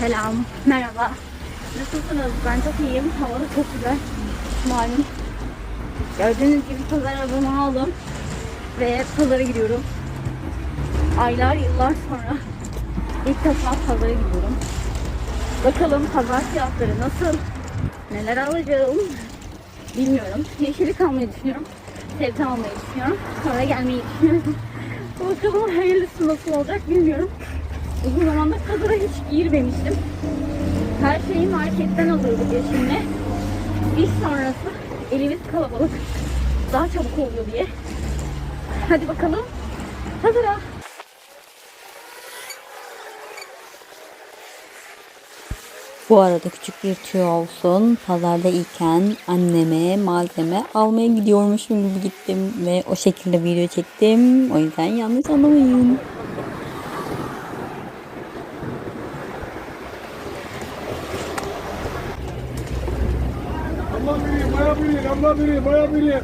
Selam, merhaba. Nasılsınız? Ben çok iyiyim. Hava da çok güzel. Malum. Gördüğünüz gibi pazar arabamı aldım. Ve pazara gidiyorum. Aylar, yıllar sonra ilk defa pazara gidiyorum. Bakalım pazar fiyatları nasıl? Neler alacağım? Bilmiyorum. Yeşillik almayı düşünüyorum. Sebze almayı düşünüyorum. Sonra gelmeyi düşünüyorum. Bakalım hayırlısı nasıl olacak bilmiyorum. Uzun zamandır pazara hiç girmemiştim. Her şeyi marketten alıyorduk eşimle. İş sonrası elimiz kalabalık. Daha çabuk oluyor diye. Hadi bakalım. Pazara. Bu arada küçük bir tüyo olsun. Pazarda iken anneme malzeme almaya gidiyormuşum gibi gittim ve o şekilde video çektim. O yüzden yanlış anlamayın. Allah bilir, baya baba.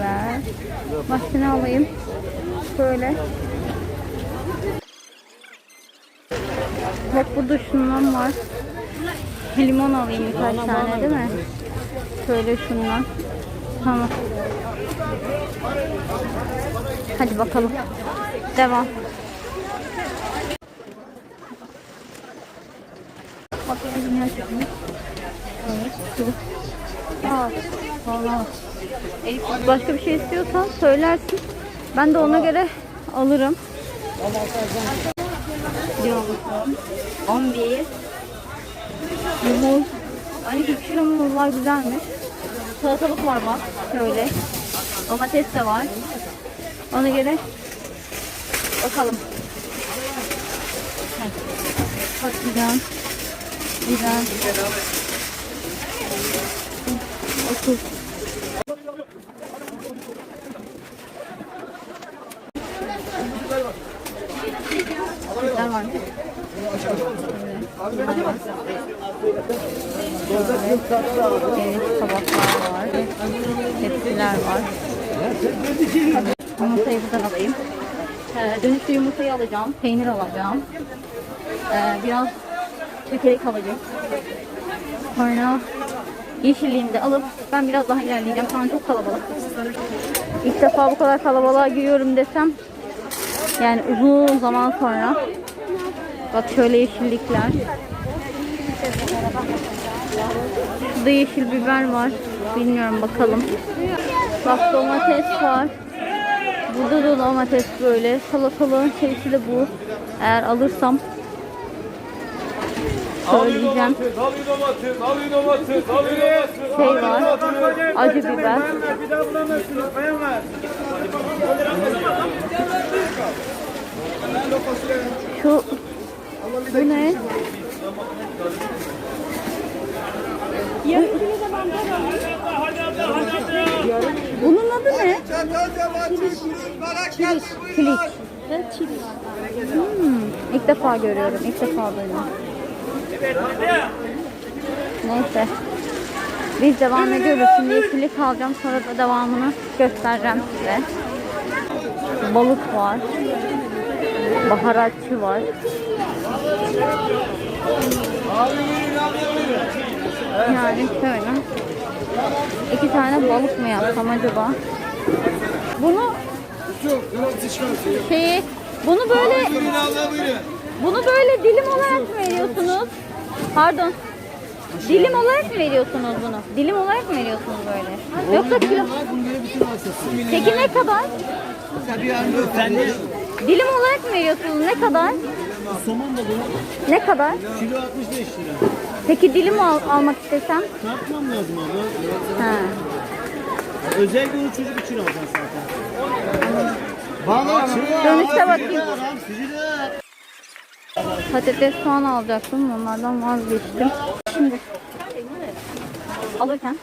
Ver. Başka ne alayım? Şöyle. Bak burada şundan var. Limon alayım birkaç tane değil mi? Şöyle şundan. Tamam. Hadi bakalım. Devam. Bakayım ne çıkmış. Evet. şu. Başka bir şey istiyorsan söylersin. Ben de ona göre alırım. Diyor bakalım. 11. Limon. Hani küçük limonlar güzelmiş. Salatalık var bak. Şöyle. Domates de var. Ona göre bakalım. Patlıcan. Biber. 30. Güzel var. Evet, tabaklar var. Tepsiler var. Yumurtayı buradan alayım. Ee, dönüşte yumurtayı alacağım. Peynir alacağım. Ee, biraz çekirdek alacağım. Sonra yeşilliğimi de alıp ben biraz daha ilerleyeceğim. Şu an çok kalabalık. İlk defa bu kadar kalabalığa giriyorum desem yani uzun zaman sonra bak şöyle yeşillikler Şurada yeşil biber var. Bilmiyorum bakalım. Bak domates var. Burada da domates böyle. Salatalığın şeysi de bu. Eğer alırsam söyleyeceğim. Şey var. Acı biber. Bir daha bulamazsınız, beğenmez. Şu bu ne? Bunun adı ne? Kilit. Hmm, ilk defa görüyorum. ilk defa duydum. Neyse. Biz devam ediyoruz. Şimdi yeşillik alacağım. Sonra da devamını göstereceğim size. Balık var. Baharatçı var. Yani şöyle. İki tane balık mı yapsam acaba? Bunu şeyi bunu böyle bunu böyle dilim olarak mı veriyorsunuz? Pardon. Dilim olarak mı veriyorsunuz bunu? Dilim olarak mı veriyorsunuz böyle? Yoksa kilo... Peki ne kadar? Dilim olarak mı veriyorsunuz? Ne kadar? Somon balığı Ne kadar? kilo 65 lira. Peki dilim al- almak istesem? Tartmam lazım abla. Ha. Özellikle onu çocuk için alacaksın zaten. Balık Dönüşte bakayım. Patates soğan alacaktım. Onlardan vazgeçtim. Şimdi alırken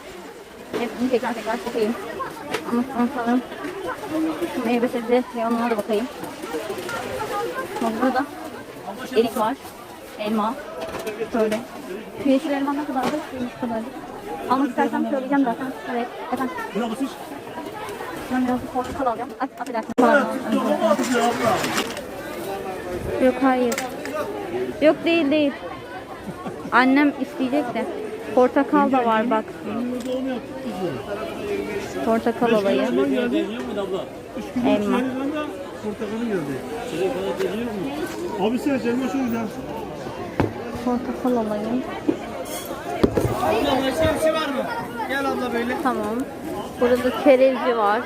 hepsini tekrar tekrar bakayım. Ama son sanırım meyve sebze reyonuna da bakayım. Bak burada erik var. Elma. Şöyle. Yeşil elma ne kadardı? Şu kadardı. Almak istersem söyleyeceğim zaten. Evet. Efendim. Ben biraz portakal alacağım. Ay, affedersin. Yok hayır. Yok değil değil. Annem isteyecek de. Portakal da var bak. Portakal alayım. Elma. Portakalı geldi. Abi sen elma şu güzel. Portakal alayım. Abla başka bir şey var mı? Gel abla böyle. Tamam. Burada kerevci var.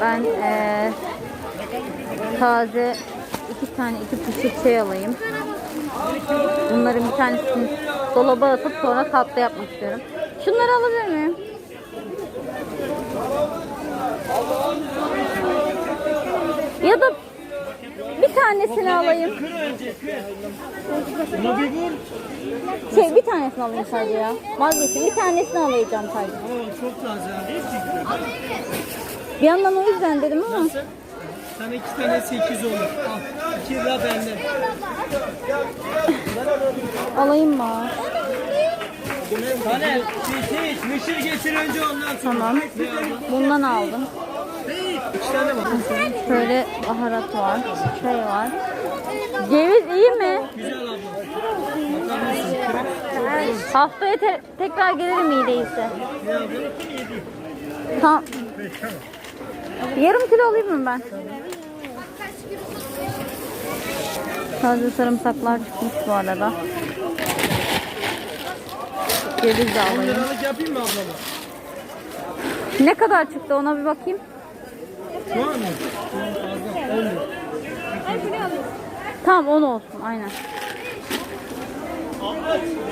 Ben eee, taze iki tane iki poşet şey alayım. Bunların bir tanesini dolaba atıp sonra tatlı yapmak istiyorum. Şunları alabilir miyim? Ya da bir tanesini alayım. Buna bir vur. Şey bir tanesini alayım sadece ya. Vazgeçtim. Bir tanesini alacağım sadece. Oo, çok taze. Bir yandan o yüzden dedim ama. Sana iki tane 8 olur. Al. 2 lira bende. Alayım mı? Hani hiç hiç müşür getir önce ondan sonra. Tamam. Bundan aldım. Şöyle baharat var. Şey var. Ceviz iyi mi? Güzel abla. Haftaya te- tekrar gelirim iyi değilse. Tamam. Yarım kilo alayım mı ben? Taze sarımsaklar çıkmış bu arada. Ceviz de 10 alayım. liralık yapayım mı ablama? Ne kadar çıktı ona bir bakayım. Şu an mı? Şu an fazla. 10 lira. Tamam 10 olsun aynen.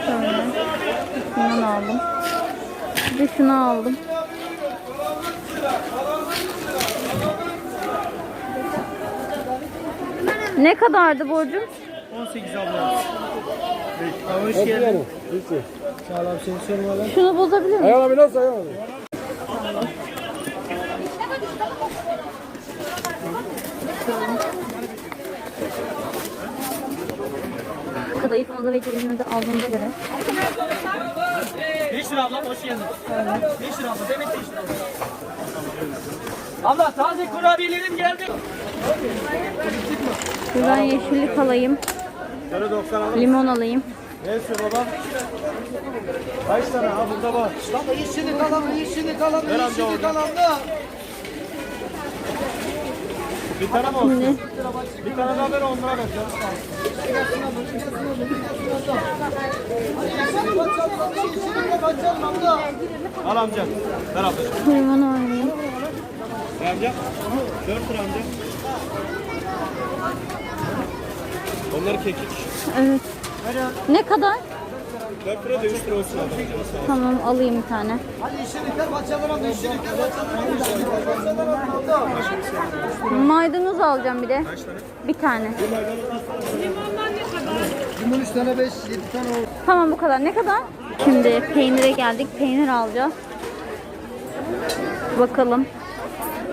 Şöyle. Şundan aldım. Bir de şunu aldım. Ne kadardı borcum? 18 abla. Hoş geldin. Sağ ol abi seni sormadan. Şunu bozabilir miyim? Ayhan abi nasıl Kadayıf fazla ve cebimizde aldığımıza göre. 5 lira abla hoş geldin. 5 lira abla. Demek 5 lira. Abla taze kurabiyelerim geldi. Buradan yeşillik alayım. Sarı 90 alın. Limon alayım. Ne istiyor baba? Kaç tane? Ha burada var. Baba yeşillik alalım, yeşillik alalım, yeşillik alalım da. Bir tane mi olsun? Bir tane daha ver 10 lira ver. Al amca. Ver ablacığım. Limon alayım. Ne amca? 4 lira amca. Onlar kekik. Evet. Ne kadar? Tamam alayım bir tane. Maydanoz alacağım bir de. Bir tane. Limon 3 tane 5, 7 tane oldu. Tamam bu kadar. Ne kadar? Şimdi peynire geldik. Peynir alacağız. Bakalım.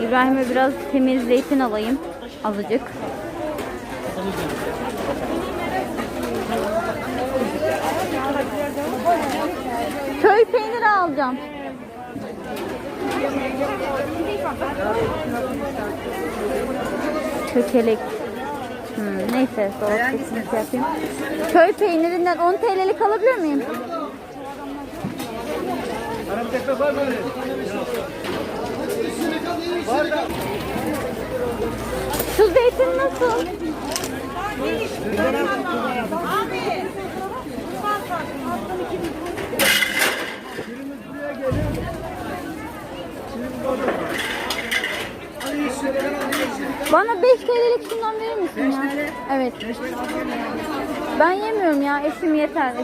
İbrahim'e biraz temiz zeytin alayım. Azıcık. Köy peyniri alacağım. Çökelek. Hmm, neyse soğuk kesinlikle yapayım. Köy peynirinden 10 TL'lik alabilir miyim? Şu zeytin nasıl? Bana 5 TL'lik şundan verir misin ya? Evet. Ben yemiyorum ya. Eşim yeter de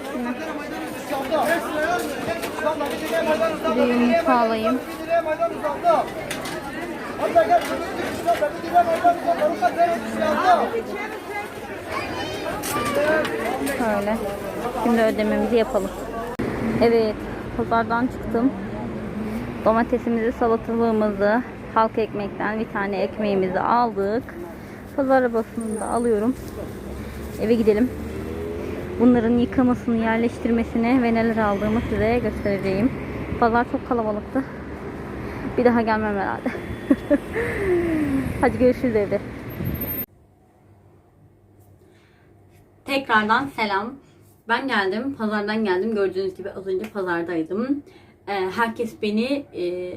yumurta alayım. Şöyle. Şimdi ödememizi yapalım. Evet. Pazardan çıktım. Domatesimizi, salatalığımızı, halk ekmekten bir tane ekmeğimizi aldık. Pazar arabasını da alıyorum. Eve gidelim. Bunların yıkamasını, yerleştirmesini ve neler aldığımı size göstereceğim. Pazar çok kalabalıktı. Bir daha gelmem herhalde. Hadi görüşürüz evde. Tekrardan selam. Ben geldim. Pazardan geldim. Gördüğünüz gibi az önce pazardaydım. Ee, herkes beni e,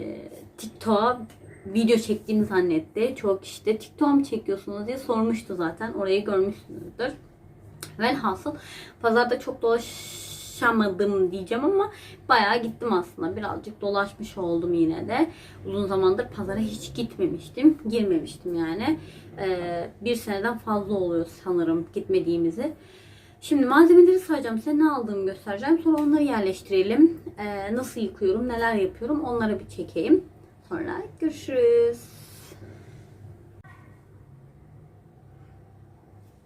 TikTok'a video çektiğimi zannetti. Çok kişi de TikTok mu çekiyorsunuz diye sormuştu zaten. Orayı görmüşsünüzdür. Velhasıl pazarda çok dolaşamadım diyeceğim ama bayağı gittim aslında. Birazcık dolaşmış oldum yine de. Uzun zamandır pazara hiç gitmemiştim. Girmemiştim yani. Ee, bir seneden fazla oluyor sanırım gitmediğimizi. Şimdi malzemeleri sayacağım. Size ne aldığımı göstereceğim. Sonra onları yerleştirelim. Ee, nasıl yıkıyorum, neler yapıyorum onlara bir çekeyim. Sonra görüşürüz.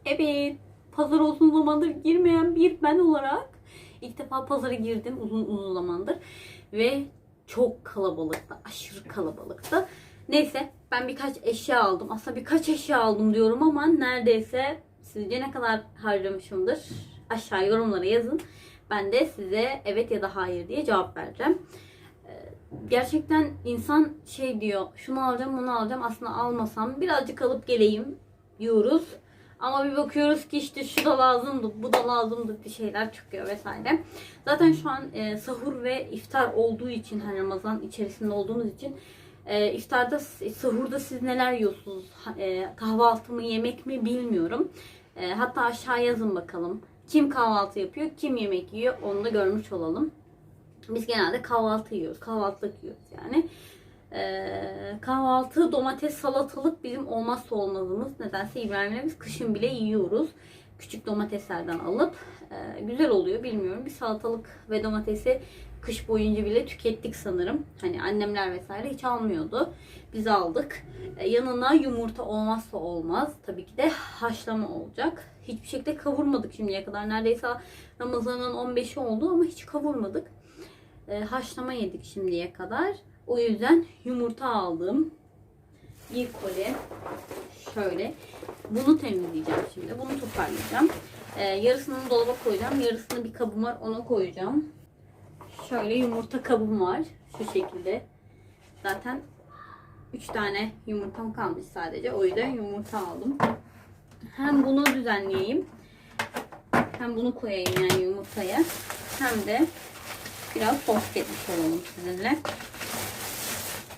Evet, pazar uzun zamandır girmeyen bir ben olarak ilk defa pazara girdim uzun uzun zamandır ve çok kalabalıktı, aşırı kalabalıktı. Neyse ben birkaç eşya aldım. Aslında birkaç eşya aldım diyorum ama neredeyse sizce ne kadar harcamışımdır? Aşağı yorumlara yazın. Ben de size evet ya da hayır diye cevap vereceğim gerçekten insan şey diyor şunu alacağım bunu alacağım aslında almasam birazcık alıp geleyim diyoruz. Ama bir bakıyoruz ki işte şu da lazımdı, bu da lazımdı bir şeyler çıkıyor vesaire. Zaten şu an e, sahur ve iftar olduğu için hani Ramazan içerisinde olduğumuz için e, iftarda, sahurda siz neler yiyorsunuz? E, kahvaltı mı, yemek mi bilmiyorum. E, hatta aşağı yazın bakalım. Kim kahvaltı yapıyor, kim yemek yiyor onu da görmüş olalım. Biz genelde kahvaltı yiyoruz. Kahvaltılık yiyoruz yani. Ee, kahvaltı, domates, salatalık bizim olmazsa olmazımız. Nedense İbrahim'le biz kışın bile yiyoruz. Küçük domateslerden alıp. Ee, güzel oluyor bilmiyorum. Bir salatalık ve domatesi kış boyunca bile tükettik sanırım. Hani annemler vesaire hiç almıyordu. Biz aldık. Ee, yanına yumurta olmazsa olmaz. Tabii ki de haşlama olacak. Hiçbir şekilde kavurmadık şimdiye kadar. Neredeyse Ramazan'ın 15'i oldu ama hiç kavurmadık e, haşlama yedik şimdiye kadar. O yüzden yumurta aldım. Bir koli. Şöyle. Bunu temizleyeceğim şimdi. Bunu toparlayacağım. E, yarısını dolaba koyacağım. Yarısını bir kabım var. Ona koyacağım. Şöyle yumurta kabım var. Şu şekilde. Zaten 3 tane yumurtam kalmış sadece. O yüzden yumurta aldım. Hem bunu düzenleyeyim. Hem bunu koyayım yani yumurtaya. Hem de biraz sohbet etmiş olalım sizinle.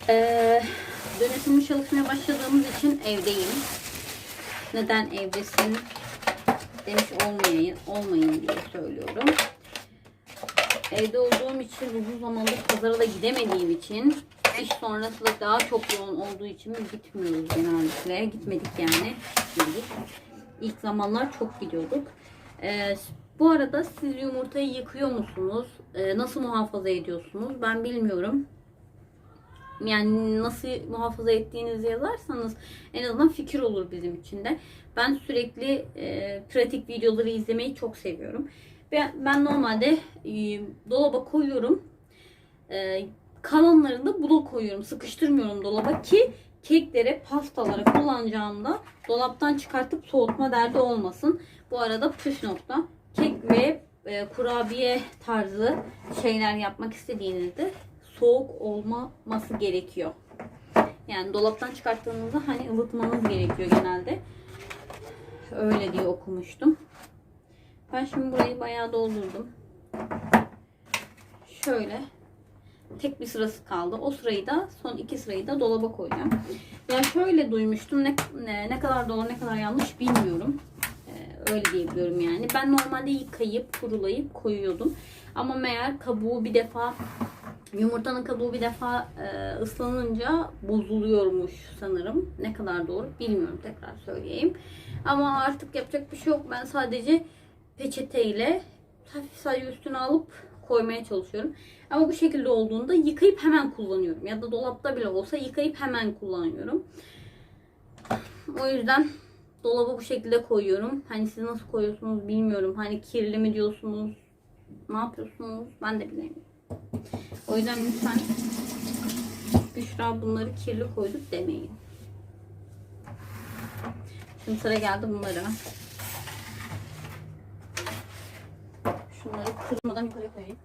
Ee, dönüşümlü çalışmaya başladığımız için evdeyim. Neden evdesin demiş olmayın, olmayın diye söylüyorum. Evde olduğum için uzun zamandır pazara da gidemediğim için iş sonrası da daha çok yoğun olduğu için gitmiyoruz genellikle. Gitmedik yani. Gitmedik. İlk zamanlar çok gidiyorduk. Ee, bu arada siz yumurtayı yıkıyor musunuz? Ee, nasıl muhafaza ediyorsunuz? Ben bilmiyorum. Yani nasıl muhafaza ettiğinizi yazarsanız en azından fikir olur bizim için de. Ben sürekli e, pratik videoları izlemeyi çok seviyorum. Ben, ben normalde e, dolaba koyuyorum. E, kalanlarını da bula koyuyorum. Sıkıştırmıyorum dolaba ki keklere, pastalara kullanacağımda dolaptan çıkartıp soğutma derdi olmasın. Bu arada püf nokta. Kek ve e, kurabiye tarzı şeyler yapmak istediğinizde soğuk olmaması gerekiyor. Yani dolaptan çıkarttığınızda hani ılıtmanız gerekiyor genelde. Öyle diye okumuştum. Ben şimdi burayı bayağı doldurdum. Şöyle tek bir sırası kaldı. O sırayı da son iki sırayı da dolaba koyacağım. Ya şöyle duymuştum ne, ne, ne kadar doğru ne kadar yanlış bilmiyorum. Ee, öyle diyebiliyorum yani. Ben normalde yıkayıp kurulayıp koyuyordum. Ama meğer kabuğu bir defa yumurtanın kabuğu bir defa e, ıslanınca bozuluyormuş sanırım. Ne kadar doğru bilmiyorum tekrar söyleyeyim. Ama artık yapacak bir şey yok. Ben sadece peçeteyle hafif sadece üstüne alıp koymaya çalışıyorum. Ama bu şekilde olduğunda yıkayıp hemen kullanıyorum. Ya da dolapta bile olsa yıkayıp hemen kullanıyorum. O yüzden dolaba bu şekilde koyuyorum. Hani siz nasıl koyuyorsunuz bilmiyorum. Hani kirli mi diyorsunuz? Ne yapıyorsunuz? Ben de bilmiyorum. O yüzden lütfen Büşra bunları kirli koyduk demeyin. Şimdi sıra geldi bunlara. Şunları kırmadan yukarı koyayım.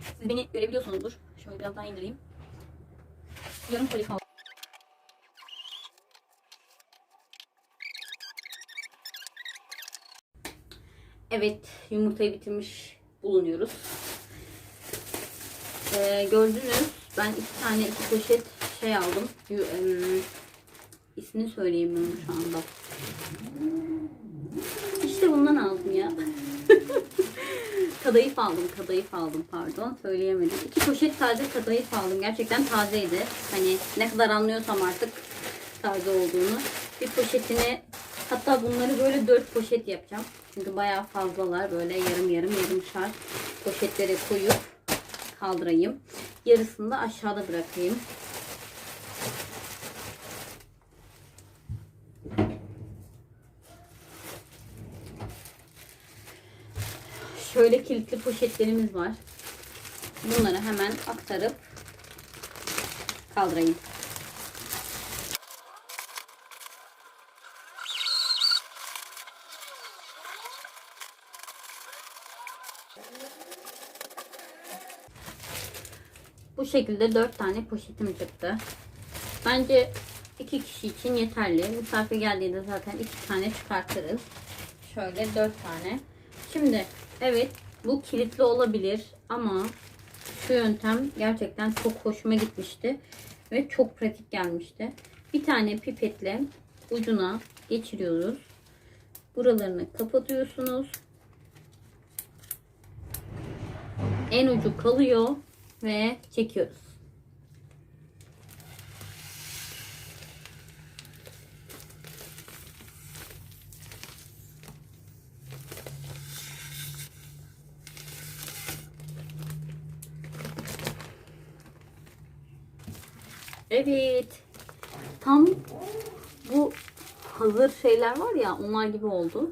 Siz beni görebiliyorsunuzdur. Şöyle biraz daha indireyim. Yarım koli kaldı. Evet, yumurtayı bitirmiş bulunuyoruz. Ee, gördünüz, ben iki tane iki poşet şey aldım. Em, ismini söyleyemiyorum şu anda. İşte bundan aldım ya. kadayıf aldım, kadayıf aldım pardon. Söyleyemedim. İki poşet taze kadayıf aldım. Gerçekten tazeydi. Hani ne kadar anlıyorsam artık taze olduğunu. Bir poşetini hatta bunları böyle dört poşet yapacağım. Çünkü bayağı fazlalar. Böyle yarım yarım yarımşar poşetlere koyup kaldırayım. Yarısını da aşağıda bırakayım. Şöyle kilitli poşetlerimiz var. Bunları hemen aktarıp kaldırayım. Şekilde 4 tane poşetim çıktı. Bence 2 kişi için yeterli. Misafir geldiğinde zaten 2 tane çıkartırız. Şöyle 4 tane. Şimdi evet bu kilitli olabilir ama şu yöntem gerçekten çok hoşuma gitmişti ve çok pratik gelmişti. Bir tane pipetle ucuna geçiriyoruz. Buralarını kapatıyorsunuz. En ucu kalıyor ve çekiyoruz. Evet. Tam bu hazır şeyler var ya onlar gibi oldu.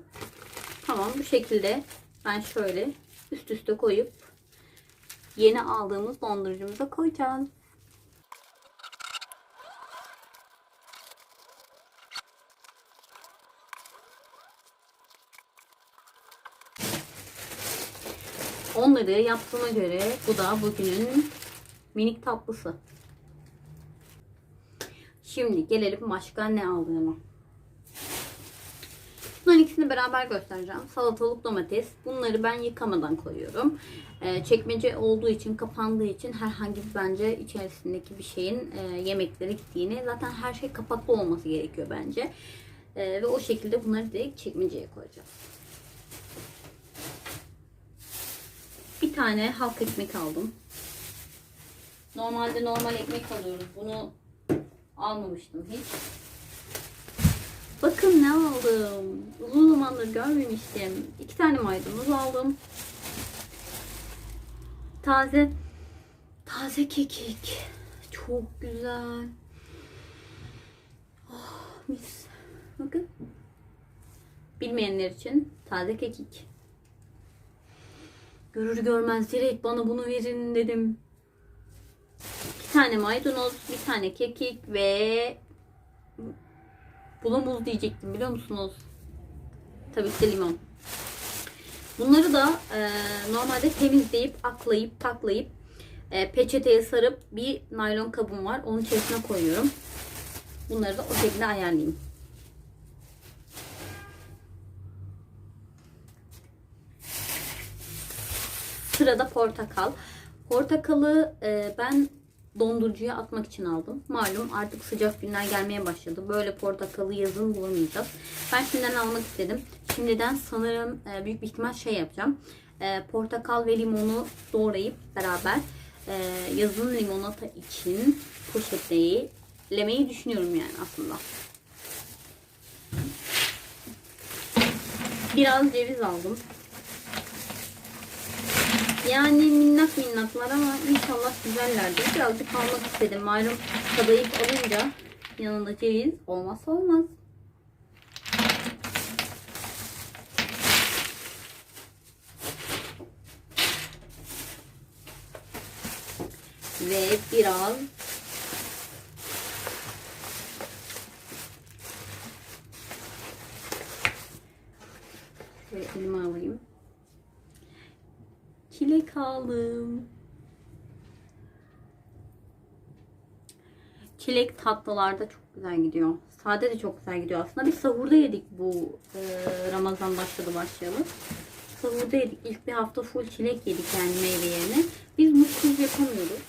Tamam bu şekilde ben şöyle üst üste koyup yeni aldığımız dondurucumuza koyacağız. Onları yaptığıma göre bu da bugünün minik tatlısı. Şimdi gelelim başka ne aldığıma. İkisini beraber göstereceğim. Salatalık domates. Bunları ben yıkamadan koyuyorum. Ee, çekmece olduğu için, kapandığı için herhangi bir bence içerisindeki bir şeyin e, yemeklere gittiğini. Zaten her şey kapaklı olması gerekiyor bence. Ee, ve o şekilde bunları direkt çekmeceye koyacağız. Bir tane halk ekmek aldım. Normalde normal ekmek alıyoruz. Bunu almamıştım hiç. Bakın ne aldım. Uzun zamandır görmemiştim. İki tane maydanoz aldım. Taze taze kekik. Çok güzel. Oh, mis. Bakın. Bilmeyenler için taze kekik. Görür görmez direkt bana bunu verin dedim. İki tane maydanoz, bir tane kekik ve buna muz diyecektim biliyor musunuz? Tabii ki limon. Bunları da e, normalde temizleyip, aklayıp, paklayıp e, peçeteye sarıp bir naylon kabım var. Onun içerisine koyuyorum. Bunları da o şekilde ayarlayayım. Sırada portakal. Portakalı e, ben dondurucuya atmak için aldım. Malum artık sıcak günler gelmeye başladı. Böyle portakalı yazın bulamayacağız. Ben şimdiden almak istedim. Şimdiden sanırım e, büyük bir ihtimal şey yapacağım. E, portakal ve limonu doğrayıp beraber e, yazın limonata için poşetlemeyi düşünüyorum yani aslında. Biraz ceviz aldım. Yani minnak minnaklar ama inşallah güzellerdir. Birazcık almak istedim. Malum kadayıf alınca yanında ceviz olmazsa olmaz. Ve biraz şöyle elime alayım. Çilek aldım. Çilek tatlılarda çok güzel gidiyor. Sade de çok güzel gidiyor aslında. Biz sahurda yedik bu e, Ramazan başladı başlayalı. Sahurda yedik. İlk bir hafta full çilek yedik yani meyve yerine. Biz mutsuz yapamıyoruz.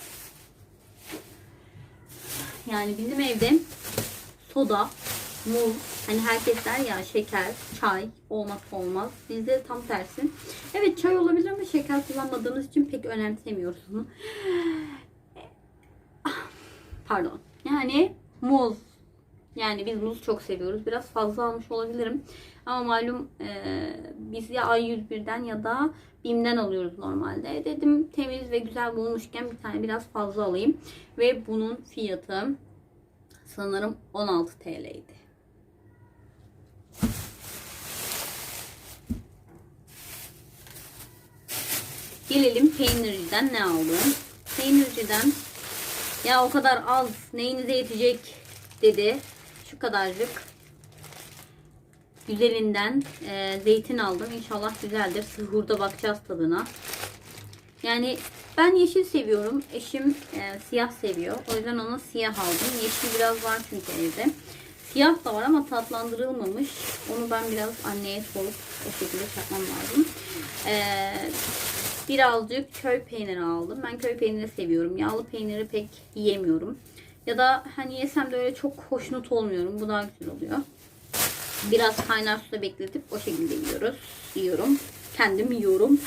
Yani bizim evde soda, muz, hani herkes der ya şeker, çay olmazsa olmaz. Bizde tam tersi. Evet çay olabilir ama şeker kullanmadığımız için pek. Ah, Pardon. Yani muz. Yani biz muz çok seviyoruz. Biraz fazla almış olabilirim. Ama malum e, biz ya A101'den ya da BİM'den alıyoruz normalde. Dedim temiz ve güzel bulmuşken bir tane biraz fazla alayım. Ve bunun fiyatı sanırım 16 TL'ydi. Gelelim peynirciden ne aldım? Peynirciden ya o kadar az neyinize yetecek dedi. Şu kadarcık güzelinden e, zeytin aldım. İnşallah güzeldir. Sahurda bakacağız tadına. Yani ben yeşil seviyorum. Eşim e, siyah seviyor. O yüzden ona siyah aldım. Yeşil biraz var çünkü evde. Siyah da var ama tatlandırılmamış. Onu ben biraz anneye sorup o şekilde yapmam lazım. Ee, birazcık köy peyniri aldım. Ben köy peyniri seviyorum. Yağlı peyniri pek yiyemiyorum. Ya da hani yesem de öyle çok hoşnut olmuyorum. Bu daha güzel oluyor. Biraz kaynar suda bekletip o şekilde yiyoruz. Yiyorum. Kendim yiyorum.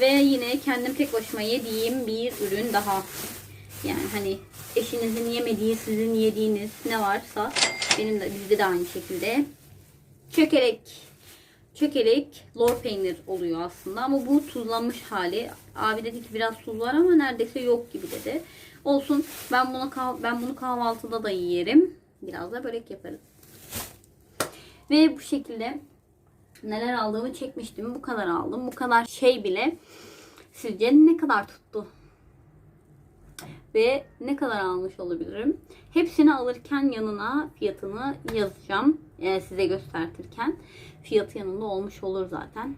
Ve yine kendim tek başıma yediğim bir ürün daha. Yani hani eşinizin yemediği, sizin yediğiniz ne varsa benim de bizde de aynı şekilde. Çökelek. Çökelek lor peynir oluyor aslında ama bu tuzlanmış hali. Abi dedi ki biraz tuz var ama neredeyse yok gibi dedi. Olsun ben bunu ben bunu kahvaltıda da yerim. Biraz da börek yaparız. Ve bu şekilde neler aldığımı çekmiştim. Bu kadar aldım. Bu kadar şey bile sizce ne kadar tuttu? Ve ne kadar almış olabilirim? Hepsini alırken yanına fiyatını yazacağım. e, size göstertirken. Fiyatı yanında olmuş olur zaten.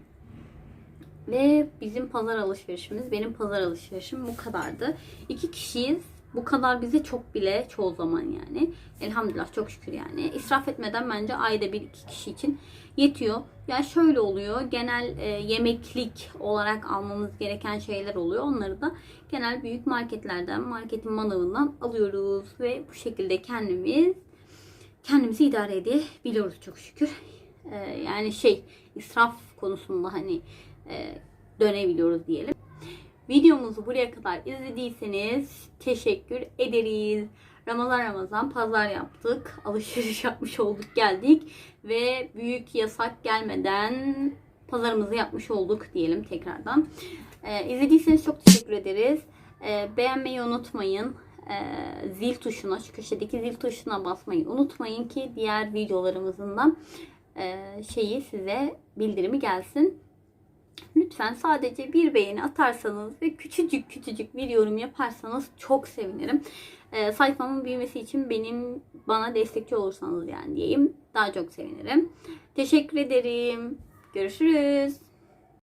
Ve bizim pazar alışverişimiz, benim pazar alışverişim bu kadardı. İki kişiyiz. Bu kadar bize çok bile çoğu zaman yani. Elhamdülillah çok şükür yani. İsraf etmeden bence ayda bir iki kişi için yetiyor. Ya şöyle oluyor. Genel e, yemeklik olarak almamız gereken şeyler oluyor. Onları da genel büyük marketlerden, marketin manavından alıyoruz. Ve bu şekilde kendimiz kendimizi idare edebiliyoruz çok şükür. E, yani şey israf konusunda hani e, dönebiliyoruz diyelim. Videomuzu buraya kadar izlediyseniz teşekkür ederiz. Ramazan Ramazan pazar yaptık. Alışveriş yapmış olduk geldik. Ve büyük yasak gelmeden pazarımızı yapmış olduk diyelim tekrardan. Ee, izlediyseniz çok teşekkür ederiz. Ee, beğenmeyi unutmayın. Ee, zil tuşuna, şu köşedeki zil tuşuna basmayı unutmayın ki diğer videolarımızın da e, şeyi size bildirimi gelsin. Lütfen sadece bir beğeni atarsanız ve küçücük küçücük bir yorum yaparsanız çok sevinirim. Ee, sayfamın büyümesi için benim bana destekçi olursanız yani diyeyim daha çok sevinirim. Teşekkür ederim. Görüşürüz.